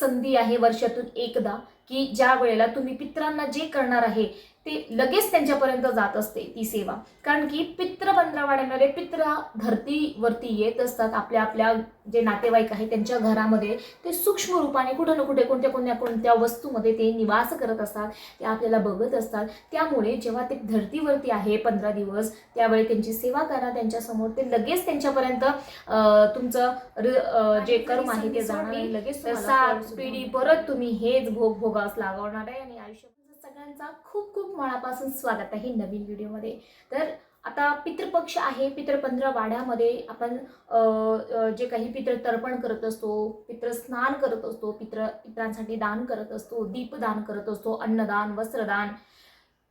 संधी आहे वर्षातून एकदा. की ज्या वेळेला तुम्ही पित्रांना जे करणार आहे ते लगेच त्यांच्यापर्यंत जात असते ती सेवा. कारण की पित्र पंधरवाड्यामध्ये पित्र धरतीवरती येत असतात. आपल्या आपल्या जे नातेवाईक आहे त्यांच्या घरामध्ये ते सूक्ष्म रूपाने कुठं ना कुठे कोणत्या कोणत्या कोणत्या वस्तूमध्ये ते निवास करत असतात ते आपल्याला बघत असतात. त्यामुळे जेव्हा ते धरतीवरती आहे पंधरा दिवस त्यावेळी त्यांची सेवा करा त्यांच्यासमोर ते लगेच त्यांच्यापर्यंत तुमचं जे कर्म आहे ते जाणार लगेच सात पिढी परत तुम्ही हेच भोग भोगास लागवणार आहे आणि आयुष्यात सगळ्यांचा खूप खूप मनापासून स्वागत आहे नवीन व्हिडिओमध्ये. तर आता पितृपक्ष आहे पितृ वाड्यामध्ये आपण जे काही पितृ तर्पण करत असतो पितृ स्नान करत असतो पितृ पित्रांसाठी दान करत असतो दीपदान करत असतो अन्नदान वस्त्रदान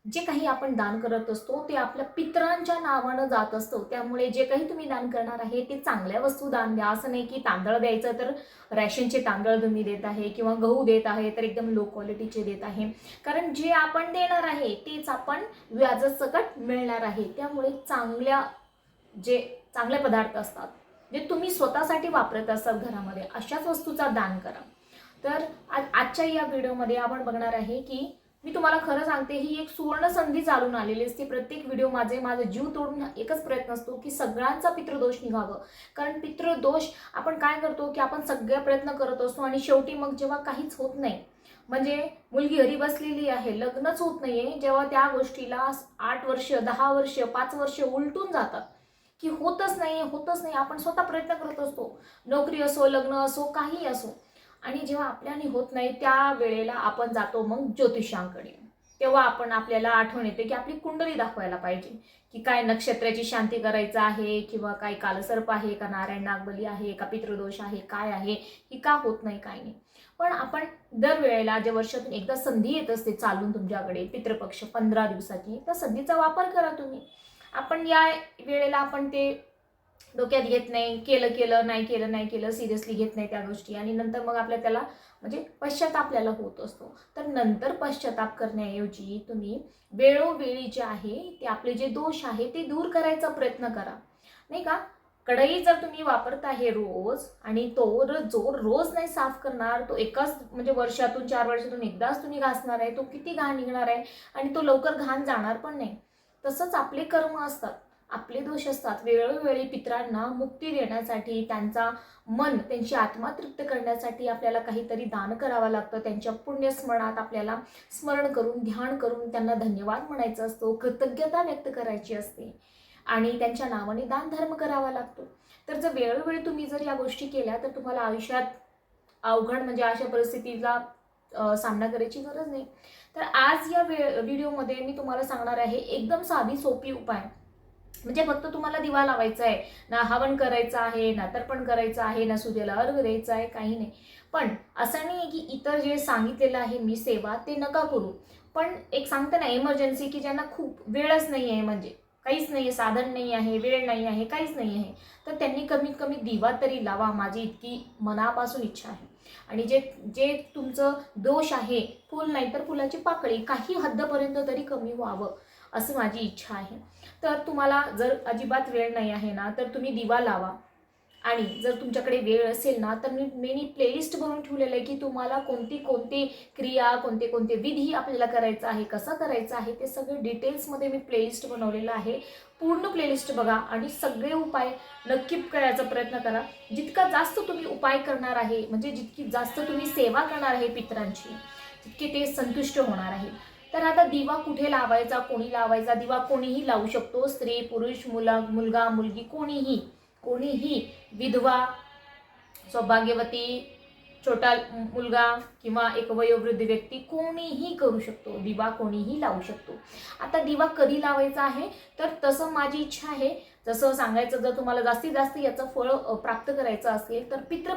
जे काही आपण दान करत असतो ते आपल्या पितरांच्या नावानं जात असतो. त्यामुळे जे काही तुम्ही दान करणार आहे ते चांगल्या वस्तू दान द्या. असं नाही की तांदळ द्यायचं तर रॅशनचे तांदळ तुम्ही देत आहे किंवा गहू देत आहे तर एकदम लो क्वालिटीचे देत आहे. कारण जे आपण देणार आहे तेच आपण व्याजसकट मिळणार आहे. त्यामुळे चांगल्या जे चांगले पदार्थ असतात जे तुम्ही स्वतःसाठी वापरत असतात घरामध्ये अशाच वस्तूचा दान करा. तर आज आजच्या या व्हिडिओमध्ये आपण बघणार आहे की मी तुम्हाला खरं सांगते ही एक सुवर्ण संधी चालून आलेली असते. प्रत्येक व्हिडिओ माझे माझा जीव तोडून एकच प्रयत्न असतो की सगळ्यांचा पितृदोष निघावं. कारण पितृदोष आपण काय करतो की आपण सगळे प्रयत्न करत असतो आणि शेवटी मग जेव्हा काहीच होत नाही म्हणजे मुलगी घरी बसलेली आहे लग्नच होत नाहीये जेव्हा त्या गोष्टीला आठ वर्ष दहा वर्ष पाच वर्ष उलटून जातात की होतच नाही होतच नाही. आपण स्वतः प्रयत्न करत असतो. नोकरी असो लग्न असो काही असो. आणि जेव्हा आपल्याने होत नाही त्या वेळेला आपण जातो मग ज्योतिषांकडे. तेव्हा आपण आपल्याला आठवण येते की आपली कुंडली दाखवायला पाहिजे की काय नक्षत्राची शांती करायचं आहे किंवा काय कालसर्प आहे का नारायण नागबली आहे का पितृदोष आहे काय आहे ही का होत नाही काय नाही. पण आपण दरवेळेला जे वर्षातून एकदा संधी येत असते चालून तुमच्याकडे पितृपक्ष पंधरा दिवसाची त्या संधीचा वापर करा तुम्ही. आपण या वेळेला आपण ते डोक्यात घेत नाही केलं केलं नाही केलं नाही केलं सिरियसली घेत नाही त्या गोष्टी. आणि नंतर मग आपल्या त्याला म्हणजे पश्चाताप आपल्याला होत असतो. तर नंतर पश्चाताप करण्याऐवजी तुम्ही वेळोवेळी जे आहे ते आपले जे दोष आहे ते दूर करायचा प्रयत्न करा. नाही का? कढई जर तुम्ही वापरत आहे रोज आणि तो र- जो रोज नाही साफ करणार तो एकाच म्हणजे वर्षातून चार वर्षातून एकदाच तुम्ही घासणार आहे तो किती घाण निघणार आहे आणि तो लवकर घाण जाणार पण नाही. तसंच आपले कर्म असतात. आपले दोष असतात. वेळोवेळी पित्रांना मुक्ती देण्यासाठी त्यांचा मन त्यांची आत्मा तृप्त करण्यासाठी आपल्याला काहीतरी दान करावं लागतं. त्यांच्या पुण्यस्मरणात आपल्याला स्मरण करून ध्यान करून त्यांना धन्यवाद म्हणायचं असतो कृतज्ञता व्यक्त करायची असते आणि त्यांच्या नावाने दान धर्म करावा लागतो. तर जर वेळोवेळी तुम्ही जर या गोष्टी केल्या तर तुम्हाला आयुष्यात अवघड म्हणजे अशा परिस्थितीला सामना करायची गरज नाही. तर आज या वे व्हिडिओमध्ये मी तुम्हाला सांगणार आहे एकदम साधी सोपी उपाय. म्हणजे फक्त तुम्हाला दिवा लावायचा आहे ना हवन करायचं आहे ना तर्पण करायचं आहे ना सूर्याला अर्घ द्यायचा आहे काही नाही. पण असं नाही आहे की इतर जे सांगितलेलं आहे मी सेवा ते नका करू. पण एक सांगते ना इमर्जन्सी की ज्यांना खूप वेळच नाही आहे म्हणजे काहीच नाही आहे साधन नाही आहे वेळ नाही आहे काहीच नाही आहे तर त्यांनी कमीत कमी दिवा तरी लावा माझी इतकी मनापासून इच्छा आहे. आणि जे जे तुमचं दोष आहे फुल नाही तर फुलाची पाकळी काही हद्दपर्यंत तरी कमी व्हावं. असं माझी इच्छा आहे. तर तुम्हाला जर अजिबात वेळ नाही आहे ना तर तुम्ही दिवा लावा. आणि जर तुमच्याकडे वेळ असेल ना तर मी मेनी प्लेलिस्ट बनवून ठेवलेलं आहे की तुम्हाला कोणती कोणती क्रिया कोणते कोणते विधी आपल्याला करायचं आहे कसं करायचं आहे ते सगळे डिटेल्समध्ये मी प्लेलिस्ट बनवलेलं आहे. पूर्ण प्लेलिस्ट बघा आणि सगळे उपाय नक्की करायचा प्रयत्न करा. जितका जास्त तुम्ही उपाय करणार आहे म्हणजे जितकी जास्त तुम्ही सेवा करणार आहे पितरांची तितके ते संतुष्ट होणार आहे. तर आता दिवा कुठे लावायचा कोणी लावायचा? दिवा कोणीही लावू शकतो. स्त्री पुरुष मुला मुलगा मुलगी कोणीही कोणीही विधवा सौभाग्यवती छोटा मुलगा किंवा एक वयोवृद्ध व्यक्ती कोणीही करू शकतो. दिवा कोणीही लावू शकतो. आता दिवा कधी लावायचा आहे? तर तसं माझी इच्छा आहे. जसं सांगायचं जर तुम्हाला जास्तीत जास्त याचं फळ प्राप्त करायचं असेल तर पितृ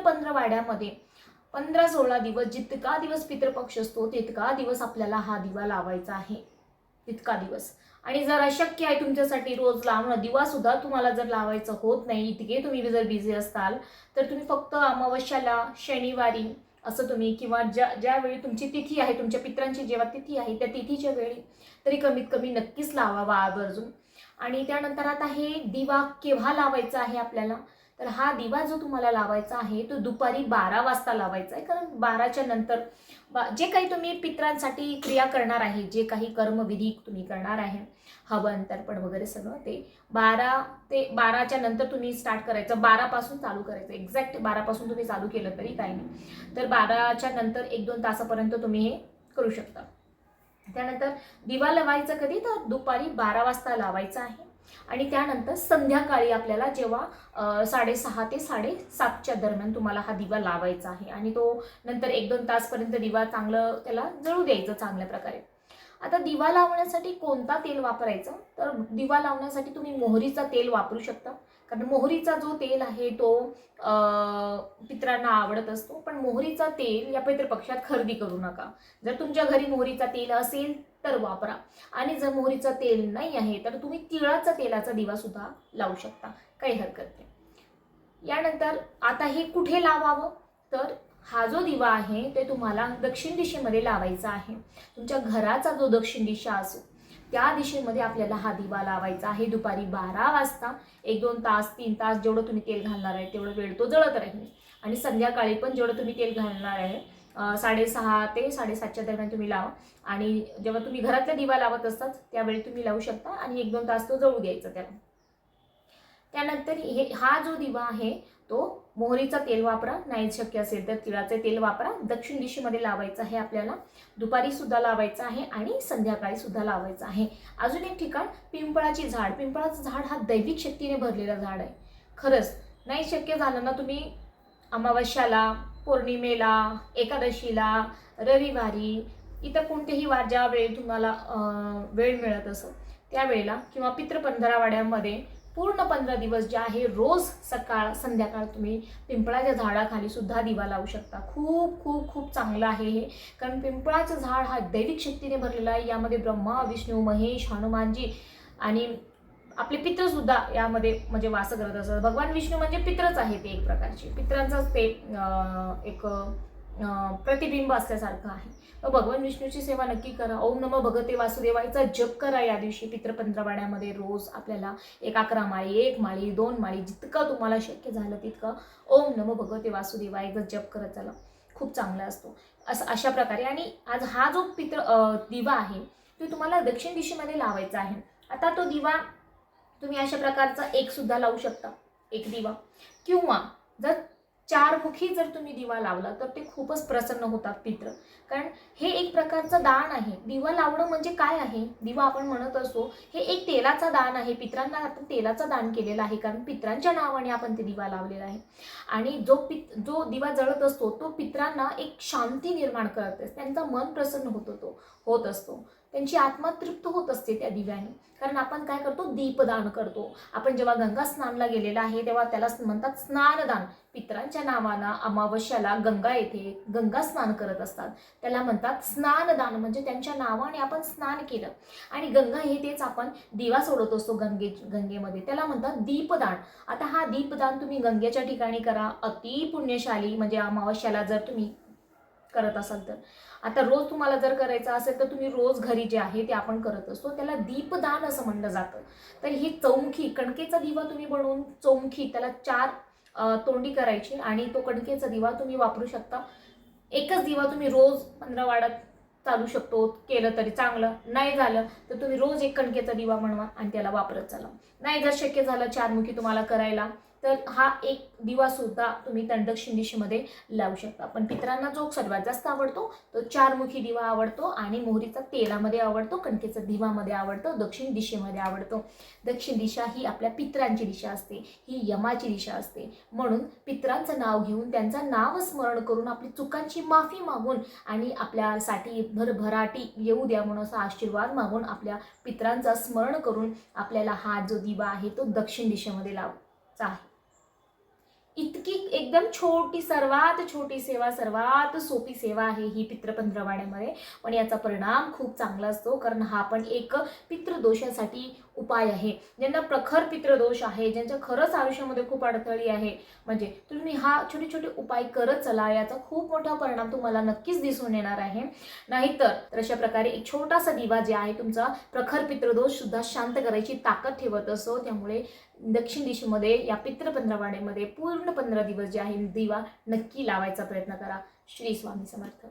पंधरा सोळा दिवस जितका दिवस पितृपक्ष असतो तितका दिवस आपल्याला हा दिवा लावायचा आहे. तितका दिवस. आणि जर अशक्य आहे तुमच्यासाठी रोज लावणं. दिवा सुद्धा तुम्हाला जर लावायचं होत नाही इतके तुम्ही जर बिझी असताल तर तुम्ही फक्त अमावस्याला शनिवारी असं तुम्ही किंवा ज्या ज्यावेळी तुमची तिथी आहे तुमच्या पित्रांची जेव्हा तिथी आहे त्या तिथीच्या वेळी तरी कमीत कमी नक्कीच लावावा आवर्जून. आणि त्यानंतर आता हे दिवा केव्हा लावायचा आहे आपल्याला? तर हा दिवा जो तुम्हाला लावायचा आहे तो दुपारी बारा वाजता लावायचा आहे. कारण बाराच्या नंतर बा जे काही तुम्ही पित्रांसाठी क्रिया करणार आहे जे काही कर्मविधी तुम्ही करणार आहे हवन तर्पण वगैरे सगळं ते बारा ते बाराच्या नंतर तुम्ही स्टार्ट करायचं. बारापासून चालू करायचं. एक्झॅक्ट बारापासून तुम्ही चालू केलं तरी काही नाही. तर बाराच्या नंतर एक दोन तासापर्यंत तुम्ही हे करू शकता. त्यानंतर दिवा लावायचा कधी? तर दुपारी बारा वाजता लावायचा आहे. आणि त्यानंतर संध्याकाळी आपल्याला जेव्हा साडेसहा ते साडेसातच्या दरम्यान तुम्हाला हा दिवा लावायचा आहे आणि तो नंतर एक दोन तासपर्यंत दिवा चांगलं त्याला जळू द्यायचं चांगल्या प्रकारे. आता दिवा लावण्यासाठी कोणता तेल वापरायचं? तर दिवा लावण्यासाठी तुम्ही मोहरीचा तेल वापरू शकता. कारण मोहरीचा जो तेल आहे तो पित्रांना पितरांना आवडत असतो. पण मोहरीचा तेल या पितृपक्षात खरेदी करू नका. जर तुमच्या घरी मोहरीचा तेल असेल तर वापरा. आणि जर मोहरीचं तेल नाही आहे तर तुम्ही तिळाचा तेलाचा दिवा सुद्धा लावू शकता. काही हरकत नाही. यानंतर आता हे कुठे लावावं? तर हा जो दिवा आहे ते तुम्हाला दक्षिण दिशेमध्ये लावायचा आहे. तुमच्या घराचा जो दक्षिण दिशा असो त्या दिशेमध्ये आपल्याला हा दिवा लावायचा आहे. दुपारी बारा वाजता एक दोन तास तीन तास जेवढं तुम्ही तेल घालणार आहे तेवढं वेळ तो जळत राहील. आणि संध्याकाळी पण जेवढं तुम्ही तेल घालणार आहे साडेसहा ते साडेसातच्या दरम्यान तुम्ही लावा. आणि जेव्हा तुम्ही घरातला दिवा लावत असतात त्यावेळी तुम्ही लावू शकता आणि एक दोन तास तो जळू द्यायचा त्याला. त्यानंतर हे हा जो दिवा आहे तो मोहरीचा तेल वापरा नाही शक्य असेल तर तिळाचे तेल वापरा. दक्षिण दिशेमध्ये लावायचं आहे आपल्याला. दुपारी सुद्धा लावायचं आहे आणि संध्याकाळी सुद्धा लावायचं आहे. अजून एक ठिकाण पिंपळाची झाड. पिंपळाचं झाड हा दैविक शक्तीने भरलेला झाड आहे. खरंच नाही शक्य झालं ना तुम्ही अमावस्याला पौर्णिमेला एकादशीला रविवारी इतर कोणतेही वार ज्या वेळी तुम्हाला वेळ मिळत असो त्यावेळेला किंवा पितृपंधरावाड्यामध्ये पूर्ण पंधरा दिवस जे आहे रोज सकाळ संध्याकाळ तुम्ही पिंपळाच्या झाडाखाली सुद्धा दिवा लावू शकता. खूप खूप खूप चांगलं आहे हे. कारण पिंपळाचं झाड हा दैविक शक्तीने भरलेला आहे. यामध्ये ब्रह्मा विष्णू महेश हनुमानजी आणि आपले पित्रसुद्धा यामध्ये म्हणजे वास करत असतात. भगवान विष्णू म्हणजे पित्रच आहे ते एक प्रकारचे. पित्रांचाच ते एक प्रतिबिंब असल्यासारखं आहे. मग भगवान विष्णूची सेवा नक्की करा. ओम नमो भगवते वासुदेवायचा जप करा या दिवशी पितृपंधरवाड्यामध्ये रोज आपल्याला एक अकरा माळी एक माळी दोन माळी जितकं तुम्हाला शक्य झालं तितकं ओम नमो भगवते वासुदेवायचा जप करत चला. खूप चांगला असतो. असं अशा प्रकारे आणि आज हा जो पित्र दिवा आहे तो तुम्हाला दक्षिण दिशेमध्ये लावायचा आहे. आता तो दिवा तुम्ही अशा प्रकारचा एक सुद्धा लावू शकता. एक दिवा. किंवा जर चारमुखी जर तुम्ही दिवा लावला तर ते खूपच प्रसन्न होतात पित्र. कारण हे एक प्रकारचं दान आहे. दिवा लावणं म्हणजे काय आहे? दिवा आपण म्हणत असतो हे एक तेलाचा दान आहे. पित्रांना आपण तेलाचं दान केलेलं आहे कारण पित्रांच्या नावाने आपण ते दिवा लावलेला आहे. आणि जो पित जो दिवा जळत असतो तो पित्रांना एक शांती निर्माण करत असते. त्यांचं मन प्रसन्न होतो तो होत असतो. त्यांची आत्मा तृप्त होत असते त्या दिव्याने. कारण आपण काय करतो? दीपदान करतो. आपण जेव्हा गंगा स्नानला गेलेला आहे तेव्हा त्याला म्हणतात स्नानदान. पित्रांच्या नावानं अमावस्याला गंगा येथे गंगा स्नान करत असतात. त्याला म्हणतात स्नानदान. म्हणजे त्यांच्या नावाने आपण स्नान केलं. आणि गंगा हे तेच आपण दिवा सोडत असतो गंगे गंगेमध्ये. त्याला म्हणतात दीपदान. आता हा दीपदान तुम्ही गंगेच्या ठिकाणी करा. अति पुण्यशाली म्हणजे अमावस्याला जर तुम्ही करत असाल तर. आता रोज तुम्हाला जर करायचं असेल तर तुम्ही रोज घरी जे आहे ते आपण करत असतो. त्याला दीपदान असं म्हणलं जातं. तर ही चौमुखी कणकेचा दिवा तुम्ही बनवून चौमुखी त्याला चार तोंडी करायची आणि तो कणकेचा दिवा तुम्ही वापरू शकता. एकच दिवा तुम्ही रोज पंधरा वाड्यात चालू शकतो. केलं तरी चांगलं. नाही झालं तर तुम्ही रोज एक कणकेचा दिवा बनवा आणि त्याला वापरत चाला. नाही जर शक्य झालं चारमुखी तुम्हाला करायला तर हा एक दिवा सुद्धा तुम्ही त्या दक्षिण दिशेमध्ये लावू शकता. पण पितरांना जो सर्वात जास्त आवडतो तो चारमुखी दिवा आवडतो आणि मोहरीचा तेलामध्ये आवडतो कणकेचा दिवामध्ये आवडतो दक्षिण दिशेमध्ये आवडतो. दक्षिण दिशा ही आपल्या पितरांची दिशा असते ही यमाची दिशा असते. म्हणून पित्रांचं नाव घेऊन त्यांचं नाव स्मरण करून आपली चुकांची माफी मागून आणि आपल्यासाठी भरभराटी येऊ द्या म्हणून असा आशीर्वाद मागून आपल्या पितरांचा स्मरण करून आपल्याला हा जो दिवा आहे तो दक्षिण दिशेमध्ये लावायचा आहे इतकी एकदम छोटी सर्वात छोटी सेवा सर्वात सोपी सेवा आहे ही पितृपंधरवाड्यामध्ये पण याचा परिणाम खूप चांगला असतो कारण हा पण एक पितृदोषासाठी उपाय आहे. ज्यांना प्रखर पितृदोष आहे ज्यांच्या खरंच आयुष्यामध्ये खूप अडथळी आहे म्हणजे तुम्ही हा छोटे छोटे उपाय करत चला याचा खूप मोठा परिणाम तुम्हाला नक्कीच दिसून येणार आहे. नाहीतर तर अशा प्रकारे एक छोटासा दिवा जे आहे तुमचा प्रखर पितृदोष सुद्धा शांत करायची ताकद ठेवत असतो त्यामुळे दक्षिण दिशेमध्ये या पितृ पंधरवाड्यामध्ये पूर्ण पंधरा दिवस जे आहे दिवा नक्की लावायचा प्रयत्न करा. श्री स्वामी समर्थ.